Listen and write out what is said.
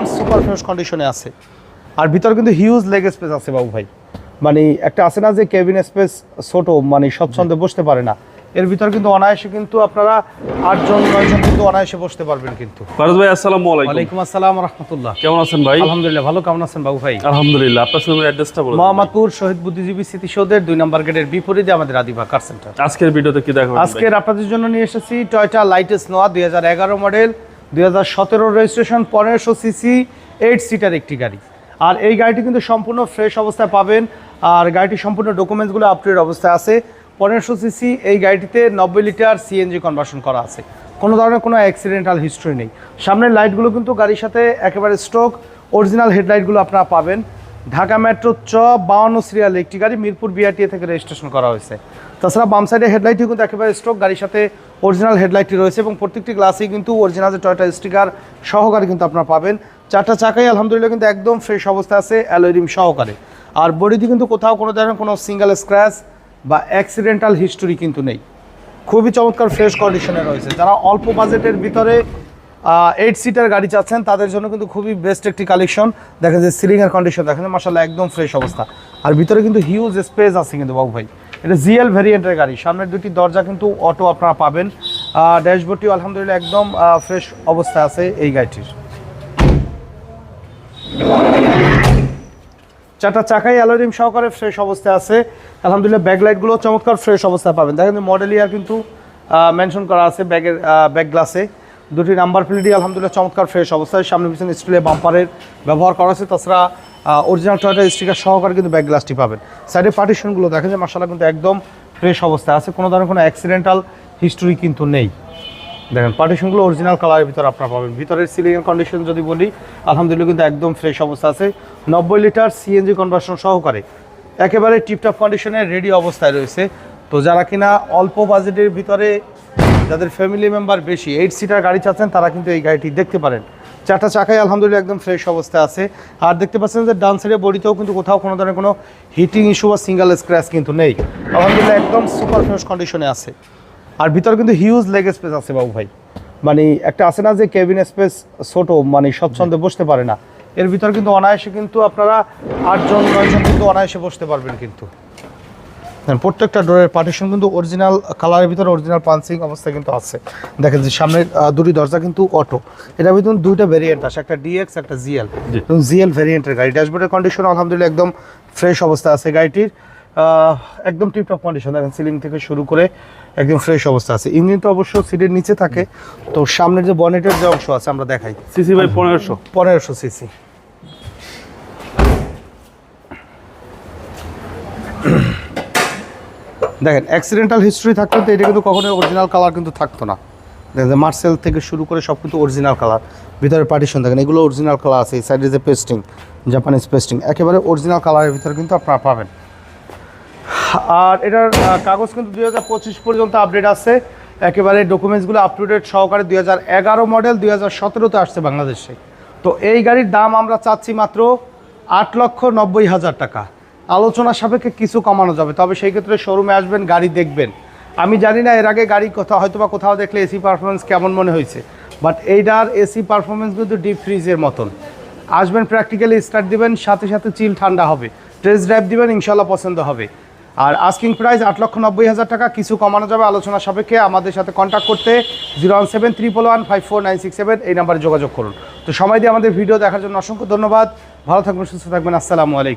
একদম super fresh কন্ডিশনে আছে। আর ভিতরে কিন্তু হিউজ লেগ স্পেস আছে বাবু ভাই। মানে একটা আছে না যে কেবিন স্পেস ছোট মানে স্বচ্ছন্দে বসতে পারে না। এর ভিতরে কিন্তু অনায়াসে কিন্তু আপনারা আটজন নয়জন কিন্তু অনায়াসে বসতে পারবেন কিন্তু। ফারুজ ভাই আসসালামু আলাইকুম। ওয়ালাইকুম আসসালাম রহমতুল্লাহ। কেমন আছেন ভাই? আলহামদুলিল্লাহ ভালো। কেমন আছেন বাবু ভাই? আলহামদুলিল্লাহ আপনার সঙ্গে অ্যাড্রেসটা বলুন মোহাম্মদপুর শহীদ বুদ্ধিজীবী স্মৃতিসৌধের দুই নম্বর গেটের বিপরীতে আমাদের আদিবা কার সেন্টার আজকের ভিডিওতে কি দেখাবেন আজকের আপনাদের জন্য নিয়ে এসেছি টয়টা লাইটেস্ট নোয়া দুই হাজার এগারো মডেল দুই হাজার সতেরো রেজিস্ট্রেশন পনেরোশো সিসি এইট সিটার একটি গাড়ি। আর এই গাড়িটি কিন্তু সম্পূর্ণ ফ্রেশ অবস্থায় পাবেন। আর গাড়িটি সম্পূর্ণ ডকুমেন্টসগুলো আপডেট অবস্থায় আছে। পনেরোশো সিসি এই গাড়িটিতে নব্বই লিটার সিএনজি কনভার্সন করা আছে। কোনো ধরনের কোনো অ্যাক্সিডেন্টাল হিস্ট্রি নেই। সামনের লাইটগুলো কিন্তু গাড়ির সাথে একেবারে স্টক অরিজিনাল হেডলাইটগুলো আপনারা পাবেন। ঢাকা মেট্রো চ বাউন্ন সিরিয়াল একটি গাড়ি মিরপুর বিআরটিএ থেকে রেজিস্ট্রেশন করা হয়েছে। তাছাড়া বাম সাইডে হেডলাইটটি কিন্তু একেবারে স্ট্রোক গাড়ির সাথে অরিজিনাল হেডলাইটটি রয়েছে এবং প্রত্যেকটি গ্লাসেই কিন্তু অরিজিনাল টয়টা স্টিকার সহকারে কিন্তু আপনারা পাবেন। চারটা চাকাই আলহামদুলিল্লাহ কিন্তু একদম ফ্রেশ অবস্থায় আছে অ্যালোরিম সহকারে। আর বডিতে কিন্তু কোথাও কোনো ধরনের কোনো সিঙ্গেল স্ক্র্যাচ বা অ্যাক্সিডেন্টাল হিস্টোরি কিন্তু নেই। খুবই চমৎকার ফ্রেশ কন্ডিশনে রয়েছে। যারা অল্প বাজেটের ভিতরে এইট সিটার গাড়ি চাচ্ছেন, তাদের জন্য কিন্তু খুবই বেস্ট একটি কালেকশন দেখা যায় সিলিংয়ের কন্ডিশন দেখেন মাসাল্লাহ একদম ফ্রেশ অবস্থা। আর ভিতরে কিন্তু হিউজ স্পেস আছে কিন্তু বাবু ভাই। এটা জিএল ভ্যারিয়েন্টের গাড়ি। সামনের দুটি দরজা কিন্তু অটো আপনারা পাবেন। ড্যাশবোর্ডটিও আলহামদুলিল্লাহ একদম ফ্রেশ অবস্থায় আছে এই গাড়িটির। চারটা চাকাই অ্যালোরিম সহকারে ফ্রেশ অবস্থায় আছে। আলহামদুলিল্লাহ ব্যাকলাইটগুলো চমৎকার ফ্রেশ অবস্থায় পাবেন। দেখেন মডেল ইয়ার কিন্তু মেনশন করা আছে ব্যাগের ব্যাক গ্লাসে দুটি নাম্বার প্লেটই আলহামদুলিল্লাহ চমৎকার ফ্রেশ অবস্থায় সামনে পিছনে স্টিলের বাম্পারের ব্যবহার করা আছে তাছাড়া অরিজিনাল টয়টা স্টিকার সহকারে কিন্তু ব্যাক গ্লাসটি পাবেন। সাইডে পার্টিশনগুলো দেখেন যে মাসাল্লাহ কিন্তু একদম ফ্রেশ অবস্থায় আছে। কোনো ধরনের কোনো অ্যাক্সিডেন্টাল হিস্টোরি কিন্তু নেই। দেখেন পার্টিশনগুলো অরিজিনাল কালারের ভিতরে আপনারা পাবেন। ভিতরের সিলিংয়ের কন্ডিশন যদি বলি, আলহামদুলিল্লাহ কিন্তু একদম ফ্রেশ অবস্থা আছে। নব্বই লিটার সিএনজি কনভার্সন সহকারে। একেবারে টিপটপ কন্ডিশনে রেডি অবস্থায় রয়েছে। তো যারা কিনা অল্প বাজেটের ভিতরে যাদের ফ্যামিলি মেম্বার বেশি এইট সিটার গাড়ি চাচ্ছেন, তারা কিন্তু এই গাড়িটি দেখতে পারেন। চারটা চাকাই আলহামদুলিল্লাহ একদম ফ্রেশ অবস্থায় আছে। আর দেখতে পাচ্ছেন যে ডান সাইডে বডিতেও কিন্তু কোথাও কোনো ধরনের কোনো হিটিং ইস্যু বা সিঙ্গেল স্ক্র্যাচ কিন্তু নেই। আলহামদুলিল্লাহ একদম সুপার ফ্রেশ কন্ডিশনে আছে। আর ভিতরে কিন্তু হিউজ লেগ স্পেস আছে বাবু ভাই। মানে একটা আছে না যে কেবিন স্পেস ছোট মানে স্বচ্ছন্দে বসতে পারে না। এর ভিতরে কিন্তু অনায়াসে কিন্তু আপনারা আটজন, নয়জন কিন্তু অনায়াসে বসতে পারবেন কিন্তু। প্রত্যেকটা ডোরের পার্টিশন কিন্তু অরিজিনাল কালারের ভিতরে অরিজিনাল পাঞ্চিং অবস্থায় কিন্তু আছে। দেখেন যে সামনের দুটি দরজা কিন্তু অটো এটার ভিতরে দুইটা ভেরিয়েন্ট আছে একটা ডিএক্স একটা জিএল। জিএল ভেরিয়েন্টের গাড়ি। ড্যাশবোর্ডের কন্ডিশন আলহামদুলিল্লাহ একদম ফ্রেশ অবস্থা আছে গাড়িটির। একদম টিপটপ কন্ডিশন দেখেন সিলিং থেকে শুরু করে একদম ফ্রেশ অবস্থা আছে। ইঞ্জিন তো অবশ্য সিটের নিচে থাকে। তো সামনের যে বনেটের যে অংশ আছে আমরা দেখাই। সিসি ভাই পনেরোশো। পনেরোশো সিসি দেখেন অ্যাক্সিডেন্টাল হিস্ট্রি থাকতো তো এটা কিন্তু কখনোই অরিজিনাল কালার কিন্তু থাকতো না। দেখেন মার্সেল থেকে শুরু করে সব কিন্তু অরিজিনাল কালার ভিতরে পার্টিশন দেখেন, এগুলো অরিজিনাল কালার আছে, এই সাইডে যে পেস্টিং জাপানিজ পেস্টিং একেবারে অরিজিনাল কালারের ভিতরে কিন্তু আপনারা পাবেন। আর এটার কাগজ কিন্তু দুই হাজার পঁচিশ পর্যন্ত আপডেট আছে। একেবারে ডকুমেন্টসগুলো আপ টু ডেট সহকারে দুই হাজার এগারো মডেল দুই হাজার সতেরোতে আসছে বাংলাদেশে। তো এই গাড়ির দাম আমরা চাচ্ছি মাত্র আট লক্ষ নব্বই হাজার টাকা। আলোচনা সাপেক্ষে কিছু কমানো যাবে। তবে সেই ক্ষেত্রে শোরুমে আসবেন, গাড়ি দেখবেন। আমি জানি না, এর আগে গাড়ি কোথাও হয়তো বা কোথাও দেখলে এসি পারফরমেন্স কেমন মনে হয়েছে। বাট এইটার এসি পারফরমেন্স কিন্তু ডিপ ফ্রিজের মতন। আসবেন প্র্যাকটিক্যালি স্টার্ট দিবেন, সাথে সাথে চিল ঠান্ডা হবে। টেস্ট ড্রাইভ দিবেন ইনশাল্লাহ পছন্দ হবে। আর আস্কিং প্রাইস আট লক্ষ নব্বই হাজার টাকা, কিছু কমানো যাবে আলোচনা সাপেক্ষে। আমাদের সাথে কন্ট্যাক্ট করতে zero one seven triple one five four nine six seven এই নাম্বারে যোগাযোগ করুন। তো সময় দিয়ে আমাদের ভিডিও দেখার জন্য অসংখ্য ধন্যবাদ। ভালো থাকবেন, সুস্থ থাকবেন। আসসালামু আলাইকুম।